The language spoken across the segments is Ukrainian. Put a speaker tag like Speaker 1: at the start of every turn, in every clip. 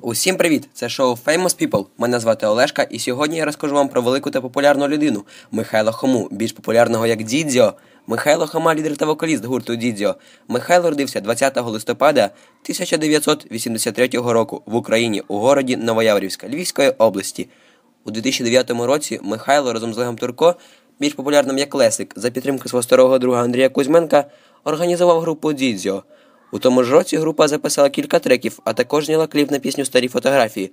Speaker 1: Усім привіт! Це шоу Famous People. Мене звати Олешка, і сьогодні я розкажу вам про велику та популярну людину Михайло Хому, більш популярного як Дідзьо. Михайло Хома, лідер та вокаліст гурту Дідзьо. Михайло родився 20 листопада 1983 року в Україні у городі Новояворівська Львівської області. У 2009 році Михайло разом з Олегом Турко, більш популярним як Лесик, за підтримки свого старого друга Андрія Кузьменка, організував групу Дідзьо. У тому ж році група записала кілька треків, а також зняла кліп на пісню Старі фотографії.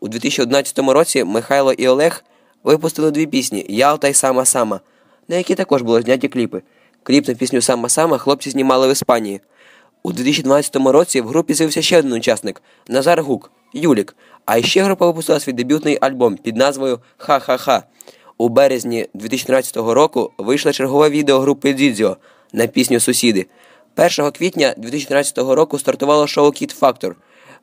Speaker 1: У 2011 році Михайло і Олег випустили дві пісні Ялта й Сама Сама, на які також були зняті кліпи. Кліп на пісню Сама Сама хлопці знімали в Іспанії. У 2012 році в групі з'явився ще один учасник Назар Гук, Юлік. А ще група випустила свій дебютний альбом під назвою Ха-ха-ха. У березні 2013 року вийшло чергове відео групи Дідзьо на пісню Сусіди. 1 квітня 2013 року стартувало шоу Кіт Фактор,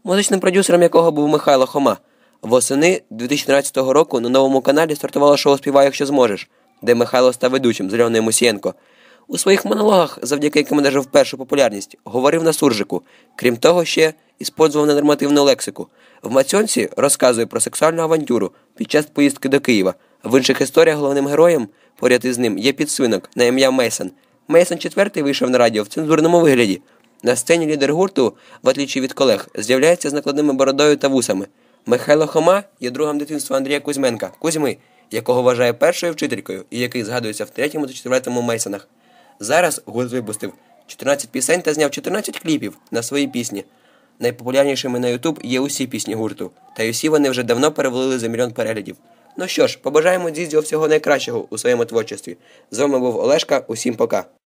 Speaker 1: музичним продюсером якого був Михайло Хома. Восени 2013 року на новому каналі стартувало шоу Співай, якщо зможеш, де Михайло став ведучим з Льоною Мусієнко. У своїх монологах, завдяки яким одержав першу популярність, говорив на суржику. Крім того, ще іспользував ненормативну лексику. В Мацьонці розказує про сексуальну авантюру під час поїздки до Києва. В інших історіях головним героєм поряд із ним є підсвинок на ім'я Мейсон. Мейсон IV вийшов на радіо в цензурному вигляді. На сцені лідер гурту, в отлічі від колег, з'являється з накладними бородою та вусами. Михайло Хома є другом дитинства Андрія Кузьменка, Кузьми, якого вважає першою вчителькою і який згадується в третьому та четвертому Мейсонах. Зараз гурт випустив 14 пісень та зняв 14 кліпів на свої пісні. Найпопулярнішими на YouTube є усі пісні гурту, та й усі вони вже давно перевалили за мільйон переглядів. Ну що ж, побажаємо Дідзьо всього найкращого у своєму творчості. З вами був Олешка. Усім пока.